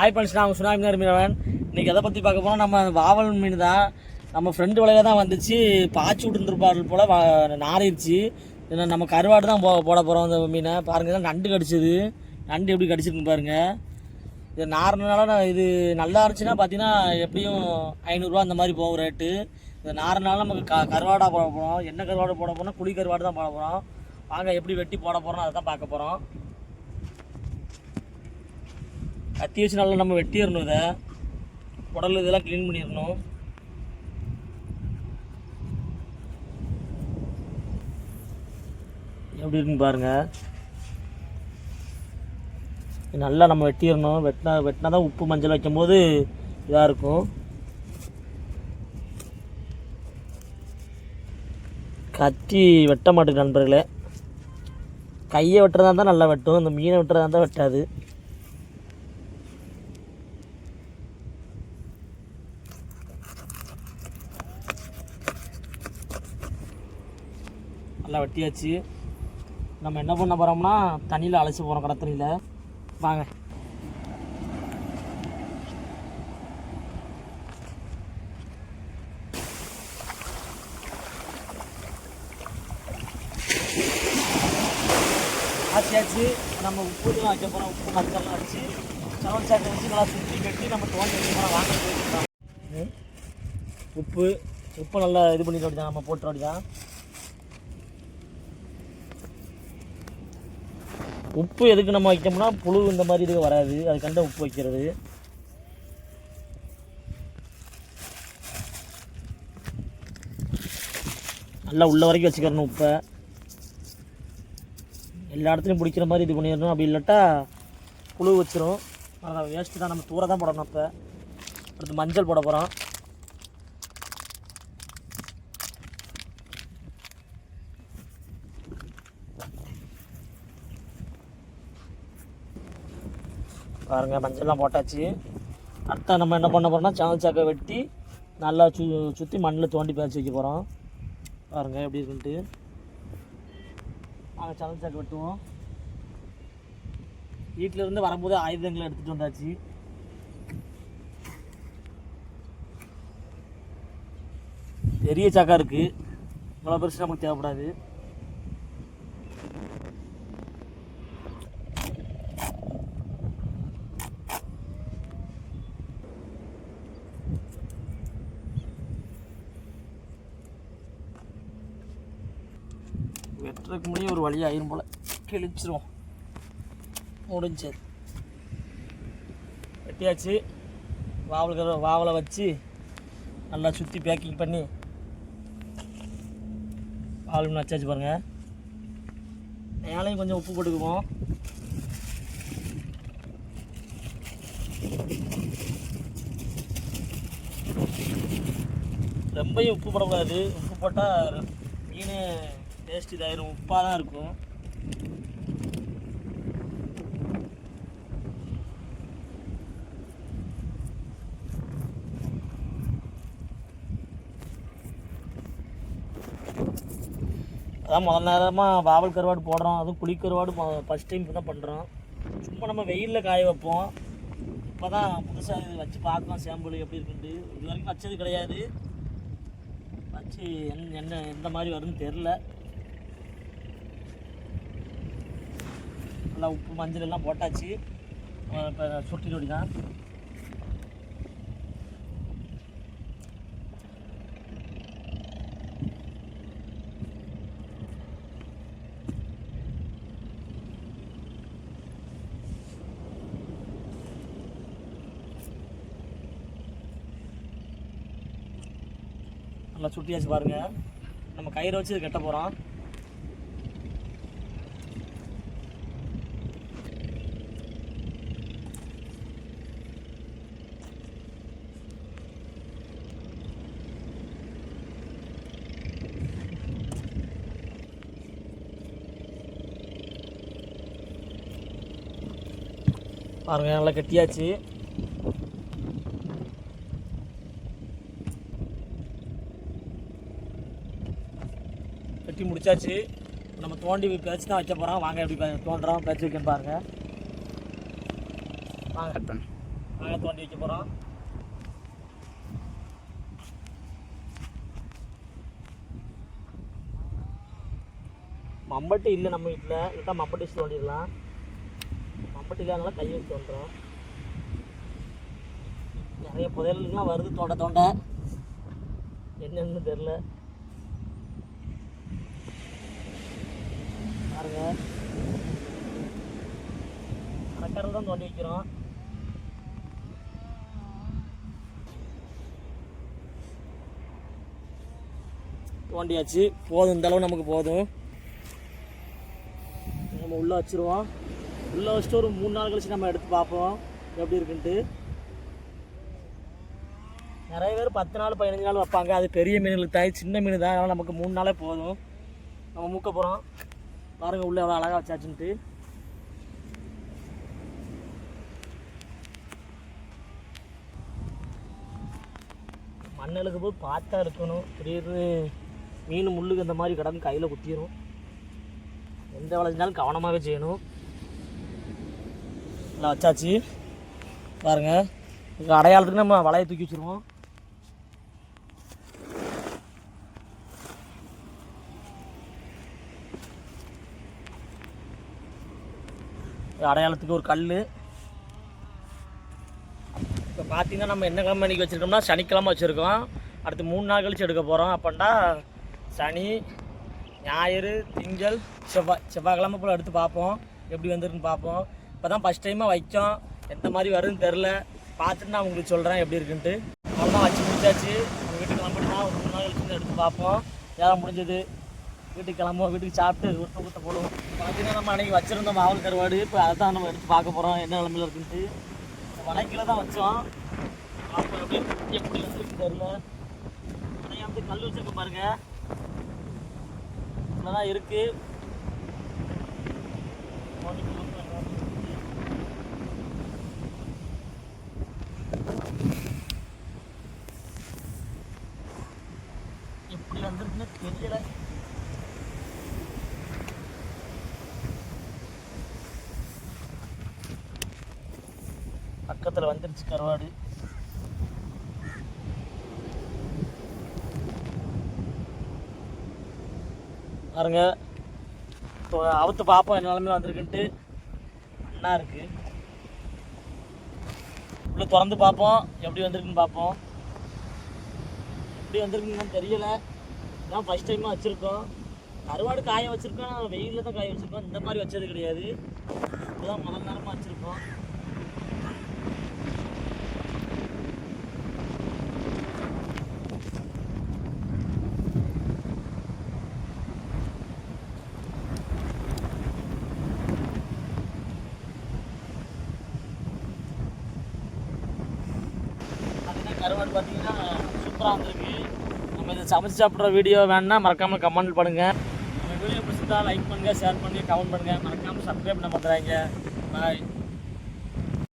Hi friends நான் tsunami மீனவன் இன்னைக்கு எதை பற்றி பார்க்க போனால் நம்ம வாவல் மீன் தான் நம்ம ஃப்ரெண்டு வலையில் தான் வந்துச்சு. பாய்ச்சி விட்டுருப்பார்கள் போல் வா- ஏன்னா நம்ம கருவாடு தான் போ போட போகிறோம் அந்த மீனை. பாருங்கள் நண்டு கடிச்சது. நண்டு எப்படி கடிச்சிருக்கு பாருங்கள் இது நாரினால நான் இது நல்லா இருந்துச்சுன்னா பார்த்தீங்கன்னா எப்படியும் ஐநூறுரூவா அந்த மாதிரி போகும் ரேட்டு இது நாரினால நமக்கு க கருவாடாக போட போகிறோம் என்ன கருவாடு போட போகிறோம் குழி கருவாடு தான் போட போகிறோம் வாங்க எப்படி வெட்டி போட போகிறோம் அதை தான் பார்க்க போகிறோம் கத்தி வச்சு நல்லா நம்ம வெட்டிடணும் இதை. உடல் இதெல்லாம் க்ளீன் பண்ணிடணும். எப்படி இருக்குன்னு பாருங்கள் நல்லா நம்ம வெட்டிடணும். வெட்டினா வெட்டினா தான் உப்பு மஞ்சள் வைக்கும்போது இதாக இருக்கும். கத்தி வெட்ட மாட்டேங்குது நண்பர்களே. கையை வெட்டுறதா இருந்தால் நல்லா வெட்டும். இந்த மீனை வெட்டுறதா இருந்தால் வெட்டாது. நல்லா வெட்டியாச்சு. நம்ம என்ன பண்ண போகிறோம்னா தண்ணியில் அழைச்சி போகிறோம் கடத்தண்ணியில் வாங்க. ஆச்சியாச்சு நம்ம உப்பு தான் வைக்க போகிறோம் உப்பு மஞ்சள்லாம் வச்சு சவன் சாட்டை வச்சு நல்லா சுற்றி கட்டி நம்ம தோண்டி வாங்க போயிட்டு உப்பு உப்பு நல்லா இது பண்ணிட்டு அப்படிதான் நம்ம போட்டுற அப்படிதான். உப்பு எதுக்கு நம்ம வைக்கோம்னா புழு இந்த மாதிரி இதுக்கு வராது. அதுக்காண்ட உப்பு வைக்கிறது. நல்லா உள்ள வரைக்கும் வச்சுக்கிறணும் உப்பை. எல்லா இடத்துலையும் பிடிக்கிற மாதிரி இது பண்ணிடணும். அப்படி இல்லாட்டா புழு வச்சிரும். அதான் வேஸ்ட்டு தான். நம்ம தூர தான் போடணும் அப்போ. அடுத்து மஞ்சள் போட போகிறோம் பாருங்க மஞ்சள்லாம் போட்டாச்சு. அடுத்த நம்ம என்ன பண்ண போகிறோம்னா சாவல் சாக்கை வெட்டி நல்லா சு சுற்றி மண்ணில் தோண்டி பேச்சு வைக்க போகிறோம் பாருங்க எப்படி இருக்குன்ட்டு. நாங்கள் சாவல் சாக்கை வெட்டுவோம். வீட்டில் வரும்போது ஆயுதங்களை எடுத்துகிட்டு வந்தாச்சு. பெரிய சாக்கா இருக்குது இவ்வளோ பெருசு நமக்கு தேவைப்படாது. ஒரு வழி ஆயிரும் போல். கிழிச்சிரும் முடிஞ்சது. வெட்டியாச்சு. வாவல் வாவலை வச்சு நல்லா சுற்றி பேக்கிங் பண்ணி வாவல் வச்சாச்சு பாருங்கள் மேலேயும் கொஞ்சம் உப்பு போட்டுக்குவோம். ரொம்பையும் உப்பு போடக்கூடாது. உப்பு போட்டால் மீன் டேஸ்ட் இதாயிரும் உப்பாக தான் இருக்கும். அதான் முதல் நேரமாக வாவல் கருவாடு போடுறோம். அதுவும் குழி கருவாடு ஃபஸ்ட் டைம் இப்போ தான் பண்ணுறோம் சும்மா நம்ம வெயிலில் காய வைப்போம். இப்போ தான் புதுசாக இது வச்சு பார்க்கலாம் சாம்பிள் எப்படி இருக்குன்ட்டு. இது வரைக்கும் வச்சது கிடையாது. வச்சு என்ன என்ன எந்த மாதிரி வரும்னு தெரில நல்லா உப்பு மஞ்சள் எல்லாம் போட்டாச்சு. இப்போ சுட்டி தான் நல்லா சுட்டியாச்சு பாருங்கள் நம்ம கயிறு வச்சு கெட்ட கட்ட போகிறோம் பாருங்க நல்லா கட்டியாச்சு. கட்டி முடிச்சாச்சு. நம்ம தோண்டி பேச்சு தான் வைக்க போகிறோம் வாங்க எப்படி தோண்டுறோம் பேச்சு வைக்கணும் பாருங்க. வாங்க. வாங்க தோண்டி வைக்க போகிறோம் மம்பட்டி இல்லை நம்ம வீட்டில் இல்லை மம்பட்டி வச்சு தோண்டிடலாம். மம்பட்டி இல்லாதனால கை வச்சு நிறைய புதையல்கள்லாம் வருது தோண்ட தோண்ட. என்னென்னு தெரில பாருங்க. அரைக்கடல் தான் தோண்டி வைக்கிறோம். தோண்டியாச்சு. போதும் இந்த அளவு நமக்கு போதும். நம்ம உள்ளே வச்சுருவோம். உள்ளே வச்சுட்டு ஒரு மூணு நாள் கழிச்சு நம்ம எடுத்து பார்ப்போம். எப்படி இருக்குன்ட்டு. நிறைய பேர் பத்து நாள் பதினஞ்சு நாள் வைப்பாங்க. அது பெரிய மீன்களுக்கு தாய் சின்ன மீன் தான். அதனால் நமக்கு மூணு நாளே போதும். நம்ம மூக்க போகிறோம் பாருங்கள் உள்ளே எவ்வளோ அழகாக வச்சாச்சுன்ட்டு. மண்ணலுக்கு போய் பார்த்தா இருக்கணும். திடீர்னு மீன் முள்ளுக்கு இந்த மாதிரி கிடந்து கையில் குத்திடும் எந்த வேலை கவனமாகவே செய்யணும். நல்லா வச்சாச்சு. பாருங்கள் அடையாளத்துக்கு நம்ம வலையை தூக்கி வச்சுருவோம். அடையாளத்துக்கு ஒரு கல் இப்போ பார்த்தீங்கன்னா நம்ம என்ன கிழமை அன்றைக்கி வச்சுருக்கோம்னா சனிக்கிழமை வச்சுருக்கோம். அடுத்து மூணு நாள் கழிச்சு எடுக்க போகிறோம் அப்படின்னா சனி ஞாயிறு திங்கள் செவ்வாய் செவ்வாய்க்கிழமை போல் எடுத்து பார்ப்போம். எப்படி வந்துருன்னு பார்ப்போம். இப்போ தான் ஃபஸ்ட் டைமாக வைச்சோம். எந்த மாதிரி வருதுன்னு தெரில பார்த்துட்டு நான் உங்களுக்கு சொல்கிறேன் எப்படி இருக்குன்ட்டு. அவ்வளோதான் வச்சு முடிச்சாச்சு. நம்ம வீட்டுக்கு கிளம்பிட்டு ஒரு மூணு நாள் கழிச்சு எடுத்து பார்ப்போம். ஏதாவது முடிஞ்சது. வீட்டுக்கு கிளம்புவோம். வீட்டுக்கு சாப்பிட்டு ஊற்ற ஊற்ற போடுவோம் பார்த்தீங்கன்னா நம்ம அன்றைக்கி வச்சுருந்தோம் மாவல் கருவாடு இப்போ அதை தான் நம்ம எடுத்து பார்க்க போகிறோம் என்ன நிலமையில இருக்குன்ட்டு. வடக்கில் தான் வச்சோம். எப்படி எப்படி தெரில ஆனால் வந்து கல் வச்சிருக்க பாருங்கள் இவ்வளோ தான் இருக்கு எப்படி வந்திருக்குன்னு தெரியல பக்கத்தில் வந்துருச்சு கருவாடு. பாருங்க. இப்போ அவுத்து பார்ப்போம் என்ன நிலமையில வந்திருக்குன்ட்டு. என்ன இருக்கு. உள்ளே திறந்து பார்ப்போம் எப்படி வந்திருக்குன்னு பார்ப்போம் எப்படி வந்திருக்குன்னு தெரியல. இதான் ஃபஸ்ட் டைமாக வச்சுருக்கோம். கருவாடு காய வச்சுருக்கோம் வெயிலில் தான் காய வச்சுருக்கோம். இந்த மாதிரி வச்சது கிடையாது. இப்போதான் முதல் நேரமாக வச்சுருக்கோம் பார்த்தீங்கன்னா கருவாடு பார்த்தீங்கன்னா சூப்பராக வந்திருக்கு. நம்ம இதை சமைச்சு சாப்பிட்ற வீடியோ வேணுன்னா மறக்காமல் கமெண்ட் பண்ணுங்கள் நம்ம வீடியோ பிடிச்சிருந்தா லைக் பண்ணுங்கள் ஷேர் பண்ணுங்கள் கமெண்ட் பண்ணுங்கள் மறக்காமல் சப்ஸ்கிரைப் பண்ண பண்ணுறாங்க பாய்